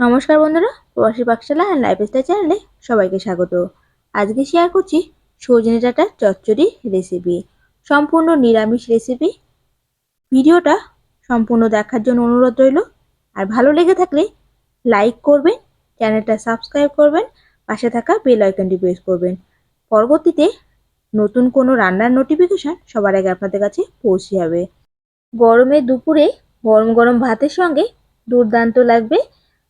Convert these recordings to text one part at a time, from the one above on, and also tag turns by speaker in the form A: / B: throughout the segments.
A: নমস্কার বন্ধুরা, প্রবাসী পাকশালা অ্যান্ড লাইফস্টাইল চ্যানেলে সবাইকে স্বাগত। আজকে শেয়ার করছি সজনে ডাঁটার চচ্চড়ি রেসিপি সম্পূর্ণ নিরামিষ রেসিপি ভিডিওটা সম্পূর্ণ দেখার জন্য অনুরোধ রইল। আর ভালো লেগে থাকলে লাইক করবেন চ্যানেলটা সাবস্ক্রাইব করবেন, পাশে থাকা বেল আইকনটি প্রেস করবেন। পরবর্তীতে নতুন কোনো রান্নার নোটিফিকেশান সবার আগে আপনাদের কাছে পৌঁছে যাবে। গরমে দুপুরে গরম গরম ভাতের সঙ্গে দুর্দান্ত লাগবে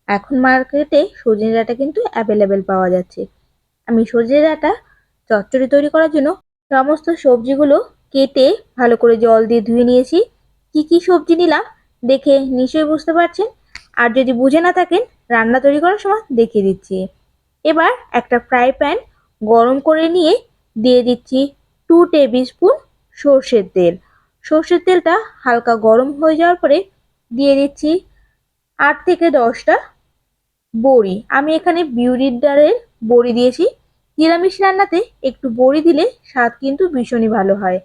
A: এখন মার্কেটে সজনে ডাঁটা কিন্তু অ্যাভেলেবেল পাওয়া যাচ্ছে। আমি সজনে ডাঁটা, চচ্চড়ি তৈরি করার জন্য সমস্ত সবজিগুলো কেটে ভালো করে জল দিয়ে ধুয়ে নিয়েছি। কি কি সবজি নিলাম দেখে নিশ্চয়ই বুঝতে পারছেন। আর যদি বুঝে না থাকেন, রান্না তৈরি করার সময় দেখিয়ে দিচ্ছি। এবার একটা ফ্রাই প্যান গরম করে নিয়ে দিয়ে দিচ্ছি টু টেবিল স্পুন সর্ষের তেল। সর্ষের তেলটা হালকা গরম হয়ে যাওয়ার পরে দিয়ে দিচ্ছি আট থেকে দশটা বড়ি। আমি এখানে বিউরির ডালের বড়ি দিয়েছি। নিরামিষ রান্নাতে একটু বড়ি দিলে স্বাদ কিন্তু ভীষণই ভালো হয়।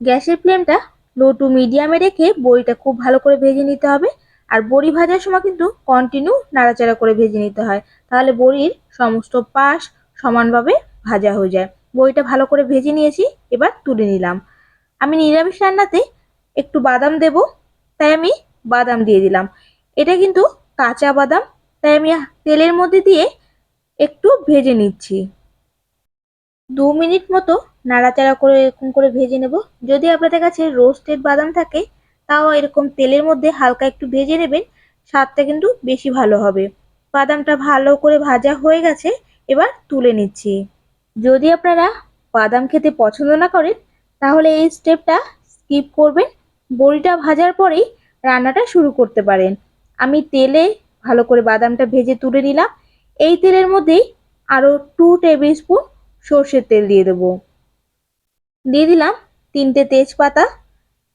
A: গ্যাসের ফ্লেমটা লো টু মিডিয়ামে রেখে বড়িটা খুব ভালো করে ভেজে নিতে হবে। আর বড়ি ভাজার সময় কিন্তু কন্টিনিউ নাড়াচাড়া করে ভেজে নিতে হয়। তাহলে বড়ির সমস্ত পাশ সমানভাবে ভাজা হয়ে যায়। বড়িটা ভালো করে ভেজে নিয়েছি, এবার তুলে নিলাম। আমি নিরামিষ রান্নাতে একটু বাদাম দেব, তাই আমি বাদাম দিয়ে দিলাম। এটা কিন্তু কাঁচা বাদাম তাই আমি তেলের মধ্যে দিয়ে একটু ভেজে নিচ্ছি। দু মিনিট মতো নাড়াচাড়া করে এরকম করে ভেজে নেব। যদি আপনাদের কাছে রোস্টেড বাদাম থাকে, তাও এরকম তেলের মধ্যে হালকা একটু ভেজে নেবেন, স্বাদটা কিন্তু বেশি ভালো হবে। বাদামটা ভালো করে ভাজা হয়ে গেছে, এবার তুলে নিচ্ছি। যদি আপনারা বাদাম খেতে পছন্দ না করেন, তাহলে এই স্টেপটা স্কিপ করবেন। বড়িটা ভাজার পরেই রান্নাটা শুরু করতে পারেন। আমি তেলে ভালো করে বাদামটা ভেজে তুলে নিলাম। এই তেলের মধ্যেই আরও টু টেবিল স্পুন সর্ষের তেল দিয়ে দেবো। দিয়ে দিলাম তিনটে তেজপাতা।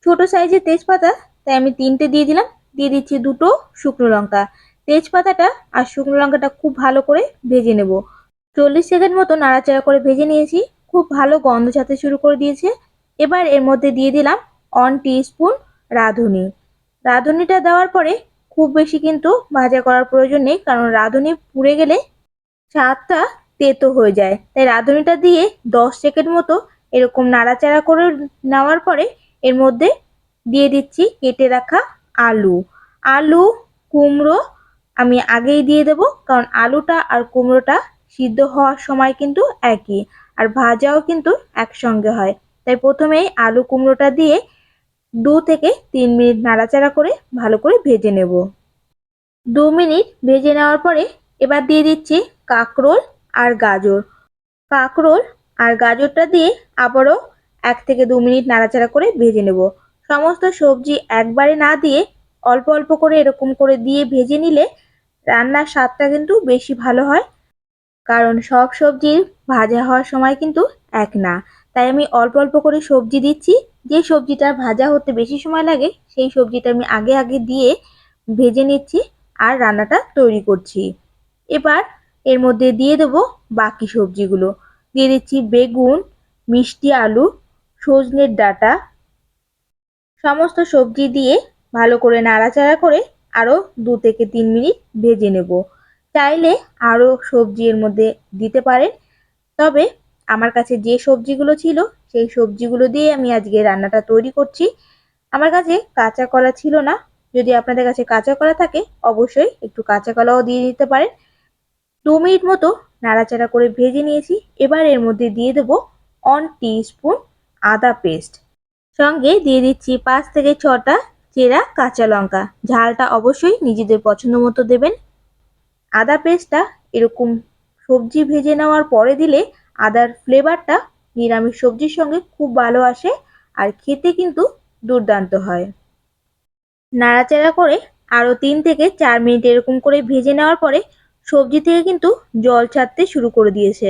A: ছোট সাইজের তেজপাতা, তাই আমি তিনটে দিয়ে দিলাম। দিয়ে দিচ্ছি দুটো শুকনো লঙ্কা। তেজপাতাটা আর শুকনো লঙ্কাটা খুব ভালো করে ভেজে নেব। চল্লিশ সেকেন্ড মতো নাড়াচাড়া করে ভেজে নিয়েছি। খুব ভালো গন্ধ ছাতে শুরু করে দিয়েছে। এবার এর মধ্যে দিয়ে দিলাম অন স্পুন রাঁধুনি। রাঁধুনিটা দেওয়ার পরে খুব বেশি কিন্তু ভাজা করার প্রয়োজন নেই, কারণ রাঁধুনি পুড়ে গেলে স্বাদটা তেতো হয়ে যায়। তাই রাঁধুনিটা দিয়ে দশ সেকেন্ড মতো এরকম নাড়াচাড়া করে নেওয়ার পরে এর মধ্যে দিয়ে দিচ্ছি কেটে রাখা আলু। আলু, কুমড়ো আমি আগেই দিয়ে দেব, কারণ আলুটা আর কুমড়োটা সিদ্ধ হওয়ার সময় কিন্তু একই, আর ভাজাও কিন্তু একসঙ্গে হয়। তাই প্রথমেই আলু, কুমড়োটা দিয়ে দু থেকে তিন মিনিট নাড়াচাড়া করে ভালো করে ভেজে নেব। দু মিনিট ভেজে নেওয়ার পরে এবার দিয়ে দিচ্ছি কাঁকরোল আর গাজর। কাঁকরোল আর গাজরটা দিয়ে আবারও এক থেকে দু মিনিট নাড়াচাড়া করে ভেজে নেব। সমস্ত সবজি একবারে না দিয়ে অল্প অল্প করে এরকম করে দিয়ে ভেজে নিলে রান্নার স্বাদটা কিন্তু বেশি ভালো হয়। কারণ সব সবজির ভাজা হওয়ার সময় কিন্তু এক না। তাই আমি অল্প অল্প করে সবজি দিচ্ছি যে সবজিটা ভাজা হতে বেশি সময় লাগে, সেই সবজিটা আমি আগে আগে দিয়ে ভেজে নিচ্ছি আর রান্নাটা তৈরি করছি। এবার এর মধ্যে দিয়ে দেবো বাকি সবজিগুলো। দিয়ে দিচ্ছি বেগুন, মিষ্টি আলু, সজনের ডাঁটা। সমস্ত সবজি দিয়ে ভালো করে নাড়াচাড়া করে আরও দু থেকে তিন মিনিট ভেজে নেব। চাইলে আরও সবজি এর মধ্যে দিতে পারেন। তবে আমার কাছে যে সবজিগুলো ছিল, সেই সবজিগুলো দিয়ে আমি আজকে রান্নাটা তৈরি করছি। আমার কাছে কাঁচা কলা ছিল না। যদি আপনাদের কাছে কাঁচা কলা থাকে, অবশ্যই একটু কাঁচা কলাও দিয়ে দিতে পারেন। দু মিনিট মতো নাড়াচাড়া করে ভেজে নিয়েছি। এবার এর মধ্যে দিয়ে দেবো অন স্পুন আদা পেস্ট সঙ্গে দিয়ে দিচ্ছি পাঁচ থেকে ছটা চেরা কাঁচা লঙ্কা। ঝালটা অবশ্যই নিজেদের পছন্দ মতো দেবেন। আদা পেস্টটা এরকম সবজি ভেজে নেওয়ার পরে দিলে আদার ফ্লেভারটা নিরামিষ সবজির সঙ্গে খুব ভালো আসে আর খেতে কিন্তু দুর্দান্ত হয়। নাড়াচাড়া করে আরও তিন থেকে চার মিনিট এরকম করে ভেজে নেওয়ার পরে সবজি থেকে কিন্তু জল ছাড়তে শুরু করে দিয়েছে।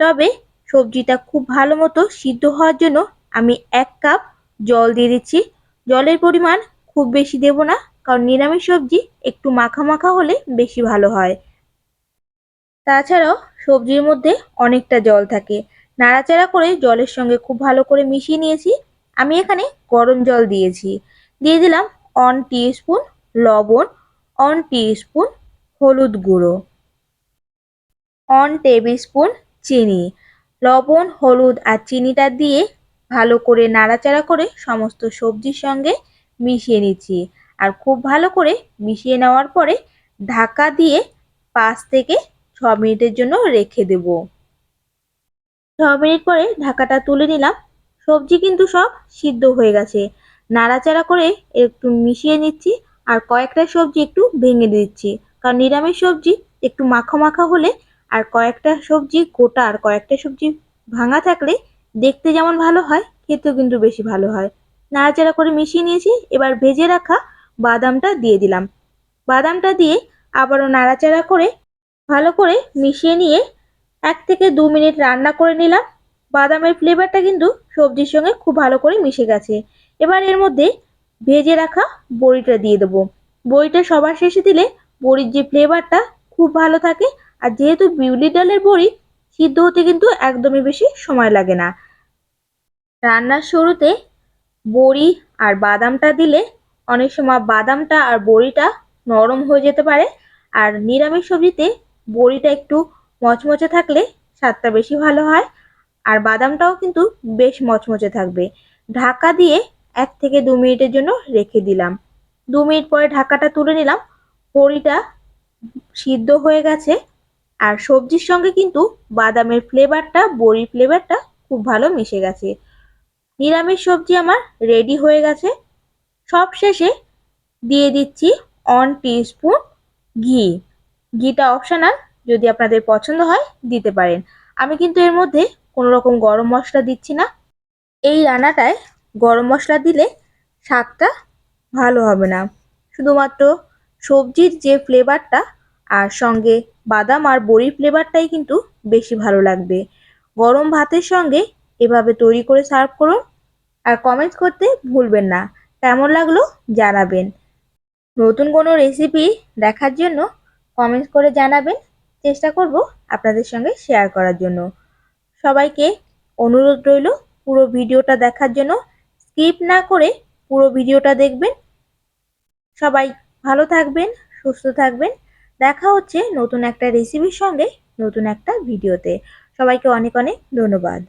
A: তবে সবজিটা খুব ভালো মতো সিদ্ধ হওয়ার জন্য আমি এক কাপ জল দিয়ে দিচ্ছি। জলের পরিমাণ খুব বেশি দেব না, কারণ নিরামিষ সবজি একটু মাখা মাখা হলে বেশি ভালো হয়। তাছাড়াও সবজির মধ্যে অনেকটা জল থাকে। নাড়াচাড়া করে জলের সঙ্গে খুব ভালো করে মিশিয়ে নিয়েছি। আমি এখানে গরম জল দিয়েছি। দিয়ে দিলাম অন স্পুন লবণ ওয়ান স্পুন হলুদ গুঁড়ো অন টেবিল স্পুন চিনি। লবণ, হলুদ আর চিনিটা দিয়ে ভালো করে নাড়াচাড়া করে সমস্ত সবজির সঙ্গে মিশিয়ে নিচ্ছি। আর খুব ভালো করে মিশিয়ে নেওয়ার পরে ঢাকা দিয়ে পাঁচ থেকে ছ মিনিটের জন্য রেখে দেব। ছ মিনিট পরে ঢাকাটা তুলে নিলাম। সবজি কিন্তু সব সিদ্ধ হয়ে গেছে। নাড়াচাড়া করে একটু মিশিয়ে নিচ্ছি আর কয়েকটা সবজি একটু ভেঙে দিচ্ছি। কারণ নিরামিষ সবজি একটু মাখা মাখা হলে আর কয়েকটা সবজি গোটা আর কয়েকটা সবজি ভাঙা থাকলে দেখতে যেমন ভালো হয়, খেতেও কিন্তু বেশি ভালো হয়। নাড়াচাড়া করে মিশিয়ে নিয়েছি। এবার ভেজে রাখা বাদামটা দিয়ে দিলাম। বাদামটা দিয়ে আবারও নাড়াচাড়া করে ভালো করে মিশিয়ে নিয়ে এক থেকে দু মিনিট রান্না করে নিলাম। বাদামের ফ্লেভারটা কিন্তু সবজির সঙ্গে খুব ভালো করে মিশে গেছে। এবার এর মধ্যে ভেজে রাখা বড়িটা দিয়ে দেবো। বড়িটা সবার শেষে দিলে বড়ির যে ফ্লেভারটা খুব ভালো থাকে আর যেহেতু বিউলি ডালের বড়ি, সিদ্ধ হতে কিন্তু একদমই বেশি সময় লাগে না। রান্নার শুরুতে বড়ি আর বাদামটা দিলে অনেক সময় বাদামটা আর বড়িটা নরম হয়ে যেতে পারে। আর নিরামিষ সবজিতে বড়িটা একটু মচমচে থাকলে স্বাদটা বেশি ভালো হয়, আর বাদামটাও কিন্তু বেশ মচমচে থাকবে। ঢাকা দিয়ে এক থেকে দু মিনিটের জন্য রেখে দিলাম। দু মিনিট পরে ঢাকাটা তুলে নিলাম। বড়িটা সিদ্ধ হয়ে গেছে, আর সবজির সঙ্গে কিন্তু বাদামের ফ্লেভারটা বড়ির ফ্লেভারটা খুব ভালো মিশে গেছে। নিরামিষ সবজি আমার রেডি হয়ে গেছে। সব শেষে দিয়ে দিচ্ছি অন স্পুন ঘি। ঘিটা অপশনাল যদি আপনাদের পছন্দ হয়, দিতে পারেন। আমি কিন্তু এর মধ্যে কোনো রকম গরম মশলা দিচ্ছি না। এই রান্নাটায় গরম মশলা দিলে স্বাদটা ভালো হবে না। শুধুমাত্র সবজির যে ফ্লেভারটা আর সঙ্গে বাদাম আর বড়ির ফ্লেভারটাই কিন্তু বেশি ভালো লাগবে। গরম ভাতের সঙ্গে এভাবে তৈরি করে সার্ভ করুন। আর কমেন্টস করতে ভুলবেন না। কেমন লাগল জানাবেন। নতুন কোনো রেসিপি দেখার জন্য কমেন্টস করে জানাবেন। চেষ্টা করব আপনাদের সঙ্গে শেয়ার করার জন্য। সবাইকে অনুরোধ রইল পুরো ভিডিওটা দেখার জন্য। স্কিপ না করে পুরো ভিডিওটা দেখবেন। সবাই ভালো থাকবেন, সুস্থ থাকবেন। দেখা হচ্ছে নতুন একটা রেসিপির সঙ্গে নতুন একটা ভিডিওতে। সবাইকে অনেক অনেক ধন্যবাদ।